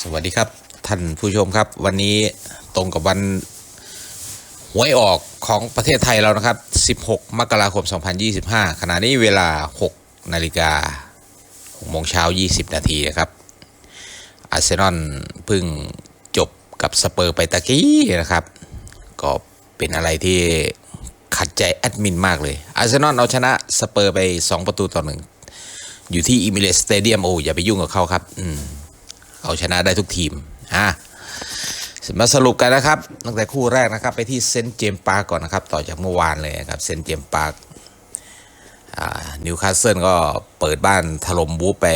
สวัสดีครับท่านผู้ชมครับ วันนี้ตรงกับวันหวยออกของประเทศไทยเรานะครับ 16 มกราคม 2025 ขณะนี้เวลา 6 นาฬิกา6โมงเช้า 20 นาทีนะครับ อาร์เซนอลเพิ่งจบกับสเปอร์ไปตะกี้นะครับ ก็เป็นอะไรที่ขัดใจแอดมินมากเลย อาร์เซนอลเอาชนะสเปอร์ไป 2 ประตูต่อหนึ่งอยู่ที่อิมิเลสสเตเดียมโอ้อย่าไปยุ่งกับเขาครับ อืม เอาชนะได้ทุกทีมอะมาสรุปกันนะครับ ตั้งแต่คู่แรกนะครับ ไปที่เซนต์เจมส์ปาร์กก่อนนะครับ ต่อจากเมื่อวานเลยครับเซนต์เจมส์ปาร์กนิวคาสเซิลก็เปิดบ้านถล่มบูไป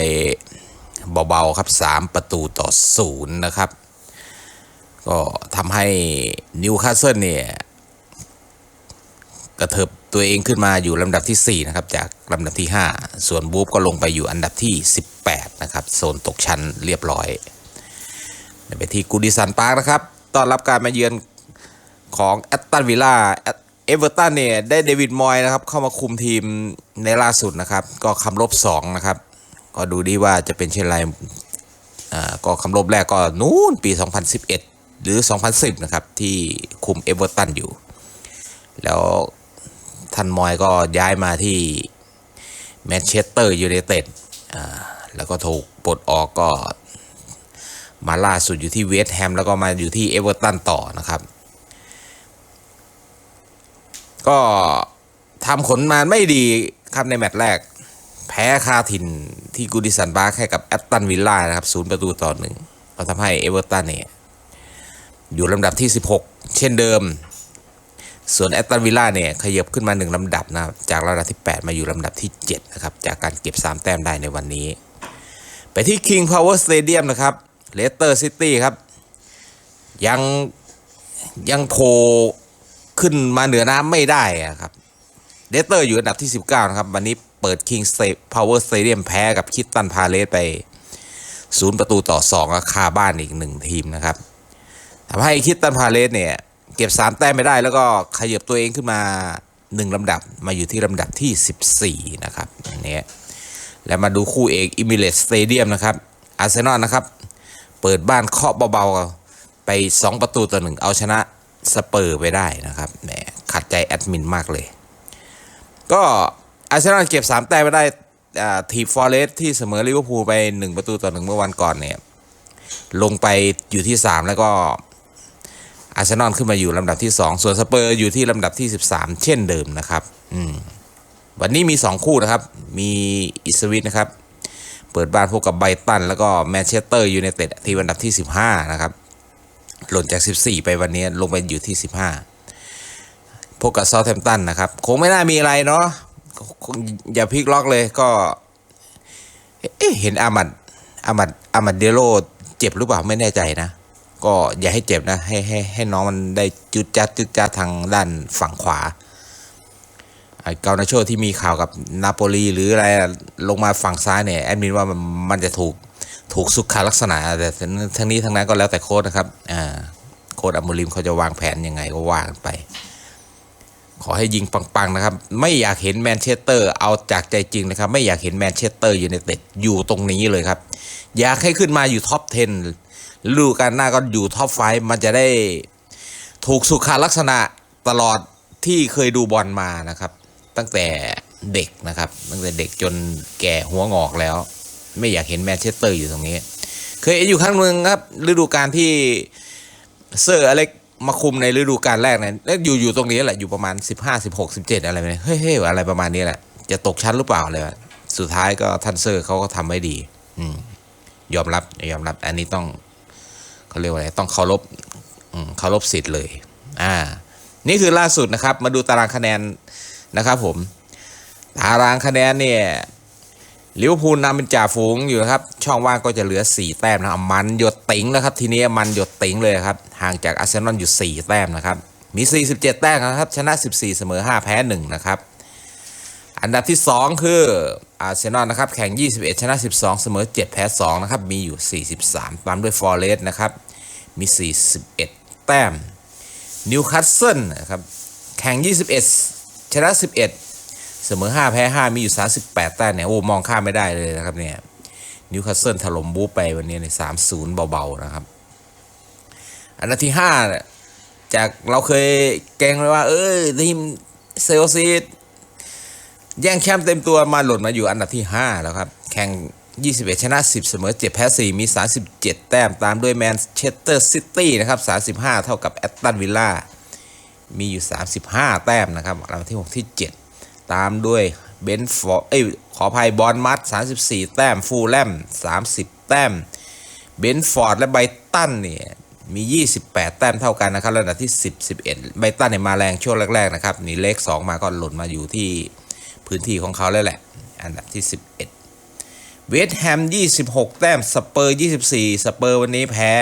เบาๆครับ 3 ประตูต่อศูนย์นะครับ ก็ทำให้นิวคาสเซิลเนี่ยกระเถิบตัวเองขึ้นมาอยู่ลำดับที่ 4 นะครับ จากลำดับที่ 5 ส่วนบูฟก็ลงไปอยู่อันดับที่18 นะครับโซนตกชั้นเรียบร้อยไปที่กูดิสันปาร์กนะครับต้อนรับการมาเยือนของแอตตันวิลล่าเอเวอร์ตันเนี่ยได้เดวิดมอยนะครับเข้ามาคุมทีมในล่าสุดนะครับ ก็คำลบ2นะครับ ก็ดูดีว่าจะเป็นเช่นไรอ่าก็คำลบแรกก็นู้นปี 2011 หรือ 2010 นะครับ ที่คุมเอเวอร์ตันอยู่ แล้วท่านมอยก็ย้ายมาที่แมนเชสเตอร์ยูไนเต็ดอ่า แล้วก็ถูกปลดออกก็มาล่าสุดอยู่ที่เวสต์แฮมแล้วก็มาอยู่ที่เอเวอร์ตันต่อนะครับ ก็ทำผลมาไม่ดีครับในแมตช์แรก แพ้คาถิ่นที่กูดิสันบาร์ให้กับแอตตันวิลล่านะครับศูนย์ประตูต่อหนึ่งก็ทำให้เอเวอร์ตันเนี่ยอยู่ลำดับที่ 16 เช่นเดิม ส่วนแอตตันวิลล่าเนี่ยขยับขึ้นมา 1 ลำดับนะจากลำดับที่ 8 มาอยู่ลำดับที่ 7 นะครับ จากการเก็บ 3 แต้มได้ในวันนี้ ไปที่ King Power Stadium นะครับเลสเตอร์ซิตี้ครับ ยังยังโผล่ขึ้นมาเหนือน้ำไม่ได้อะครับเลสเตอร์อยู่อันดับที่ 19 นะครับ วันนี้เปิด King Power Stadium แพ้กับคิตตันพาเลสไป 0 ประตูต่อ2ก็คาบ้านอีก 1 ทีมนะครับทำให้คิตตันพาเลสเนี่ย เก็บ 3 แต้มไม่ได้ แล้วก็ขยับตัวเองขึ้นมา 1ลำดับมาอยู่ที่ลำดับที่ 14 นะครับอันนี้ แล้วมาดูคู่เอกอิมิเลสสเตเดียมนะครับอาร์เซนอลนะครับ เปิดบ้านเคาะเบาๆ ไป 2 ประตูต่อหนึ่งเอาชนะสเปอร์ไปได้นะครับแหมขัดใจแอดมินมากเลย ก็อาร์เซนอลเก็บ 3 แต้มไม่ได้ทีฟอร์เรสที่เสมอลิเวอร์พูลไป 1 ประตูต่อหนึ่งเมื่อวันก่อนเนี่ยลงไปอยู่ที่ 3 แล้วก็อาร์เซนอลขึ้นมาอยู่ลำดับที่ 2 ส่วนสเปอร์อยู่ที่ลำดับที่ 13 เช่นเดิมนะครับ อืม วันนี้มี 2 คู่นะครับ มีอิสวิตนะครับ เปิดบ้านพบกับไบตัน แล้วก็แมนเชสเตอร์ยูไนเต็ดที่อันดับที่ 15 นะครับ หล่นจาก 14 ไปวันนี้ลงไปอยู่ที่ 15 พบกับซาแ a มตันนะครับ คงไม่น่ามีอะไรเนาะคงอย่าพลิกล็อกเลยก็เเห็นอามัดอามัดอามัดเดโรเจ็บหรือเปล่าไม่แน่ใจนะ ก็อย่าให้เจ็บนะ ให้ให้ให้น้องมันได้จุดจัดจุดจัดทางด้านฝั่งขวา เกานาโชที่มีข่าวกับนาโปลีหรืออะไรลงมาฝั่งซ้ายเนี่ยแอดมินว่ามันมันจะถูกถูกสุขลักษณะ แต่ทั้งนี้ทั้งนั้นก็แล้วแต่โค้ดนะครับอ่าโค้ดอัมโมลิมเขาจะวางแผนยังไงก็ว่ากันไป ขอให้ยิงปังๆนะครับ ไม่อยากเห็นแมนเชสเตอร์เอาจากใจจริงนะครับ ไม่อยากเห็นแมนเชสเตอร์อยูไนเต็ดอยู่ตรงนี้เลยครับ อยากให้ขึ้นมาอยู่ท็อป 10ฤดูกาลหน้าก็อยู่ท็อป5มันจะได้ถูกสุขาลักษณะตลอดที่เคยดูบอลมานะครับ ตั้งแต่เด็กนะครับ ตั้งแต่เด็กจนแก่หัวงอกแล้ว ไม่อยากเห็นแมนเชสเตอร์อยู่ตรงนี้ เคยอยู่ครั้งหนึ่งครับฤดูกาลที่เซอร์อเล็กมาคุมในฤดูกาลแรกเนี่ยแล้วอยู่อยู่ตรงนี้แหละอยู่ประมาณ 15 16 17 อะไรแบบนี้เฮ้ยเฮ้ยอะไรประมาณนี้แหละ จะตกชั้นหรือเปล่าเลยสุดท้ายก็ทันเซอร์เขาก็ทำไว้ดี อืยอมรับยอมรับ อันนี้ต้องเขาเรียกว่าอะไรต้องเคารพเคารพสิทธิ์เลย อ่า นี่คือล่าสุดนะครับ มาดูตารางคะแนน นะครับผมตารางคะแนนเนี่ยลิเวอร์พูลนำเป็นจ่าฝูงอยู่นะครับ ช่องว่างก็จะเหลือ 4 แต้มนะครับมันหยดติ๋งนะครับ ทีนี้มันหยดติ๋งเลยครับ ห่างจากอาร์เซนอลอยู่ 4 แต้มนะครับ มี 47 แต้มนะครับ ชนะ 14 เสมอ 5 แพ้ 1 นะครับ อันดับที่ 2 คืออาร์เซนอลนะครับ แข่ง 21 ชนะ 12 เสมอ 7 แพ้ 2 นะครับ มีอยู่ 43 ตามด้วยฟอร์เรสต์นะครับ มี 41 แต้มนิวคาสเซิลนะครับ แข่ง 21 ชนะ 11 เสมอ 5 แพ้ 5 มีอยู่ 38 แต้มเนี่ย โอ้ มองข้ามไม่ได้เลยนะครับเนี่ยนิวคาสเซิลถล่มบูฟไปวันนี้ในสามศูนย์เบา ๆ นะครับ อันดับที่ห้าจากเราเคยเกงไว้ว่า เออทีมเซลซีแย่งแชมป์เต็มตัวมาหล่นมาอยู่อันดับที่ 5 แล้วครับ แข่ง 21 ชนะ 10 เสมอ 7 แพ้ 4 มี 37 แต้มตามด้วยแมนเชสเตอร์ซิตี้นะครับ 35 เท่ากับแอตตันวิลล่า มีอยู่ 35 แต้มนะครับอันดับที่ 6 ที่ 7 ตามด้วยเบนฟอร์เอ้ยขออภัยบอลมัด34 แต้ม ฟูลแลม30 แต้ม เบนฟอร์ดและไบตันเนี่ยมี 28 แต้มเท่ากันนะครับระดับที่ 10 11 ไบตันเนี่ยมาแรงช่วงแรก ๆ นะครับนี่เลข 2 มาก็หล่นมาอยู่ที่พื้นที่ของเขาแล้วแหละ อันดับที่ 11 เวสต์แฮม 26 แต้ม สเปอร์ 24 สเปอร์วันนี้แพ้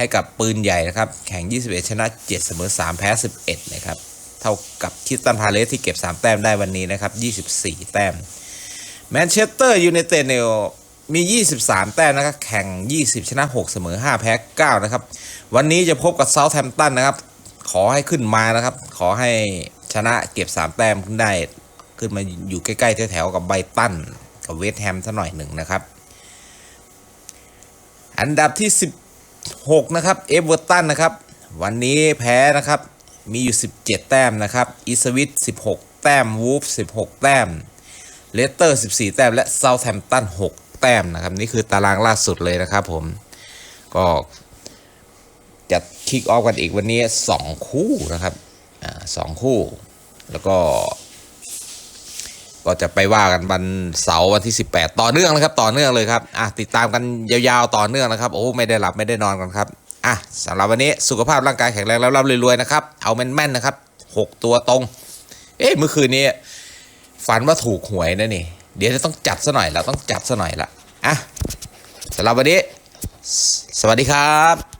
ให้กับปืนใหญ่นะครับ แข่ง 21 ชนะ 7 เสมอ 3 แพ้ 11 นะครับ เท่ากับคิสตันพาเลสที่เก็บ 3 แต้มได้วันนี้นะครับ 24 แต้มแมนเชสเตอร์ยูไนเต็ดเนี่ยมี 23 แต้มนะครับ แข่ง 20 ชนะ 6 เสมอ 5 แพ้ 9 นะครับ วันนี้จะพบกับเซาท์แฮมป์ตันนะครับ ขอให้ขึ้นมานะครับ ขอให้ชนะเก็บ 3 แต้มขึ้นได้ ขึ้นมาอยู่ใกล้ๆแถวๆกับไบตันกับเวสต์แฮมสักหน่อยหนึ่งนะครับ อันดับที่ 6 นะครับเอเวอร์ตันนะครับ วันนี้แพ้นะครับ มีอยู่ 17 แต้มนะครับอีสวิต16 แต้มวูฟ16 แต้มเลสเตอร์ 14 แต้ม และเซาท์แฮมป์ตัน 6 แต้มนะครับ นี่คือตารางล่าสุดเลยนะครับผม ก็จะคิกออฟกันอีกวันนี้ 2 คู่นะครับอ่าสองคู่ แล้วก็ ก็จะไปว่ากันวันเสาร์วันที่ 18 ต่อเนื่องนะครับต่อเนื่องเลยครับอะติดตามกันยาวๆต่อเนื่องนะครับโอ้ไม่ได้หลับไม่ได้นอนกันครับอะสำหรับวันนี้สุขภาพร่างกายแข็งแรงแล้วร่ำรวยๆนะครับเอาแม่นๆนะครับ 6 ตัวตรง เอ๊ะเมื่อคืนนี้ฝันว่าถูกหวยนะนี่ เดี๋ยวจะต้องจัดซะหน่อยละต้องจัดซะหน่อยละอะสำหรับวันนี้ สวัสดีครับ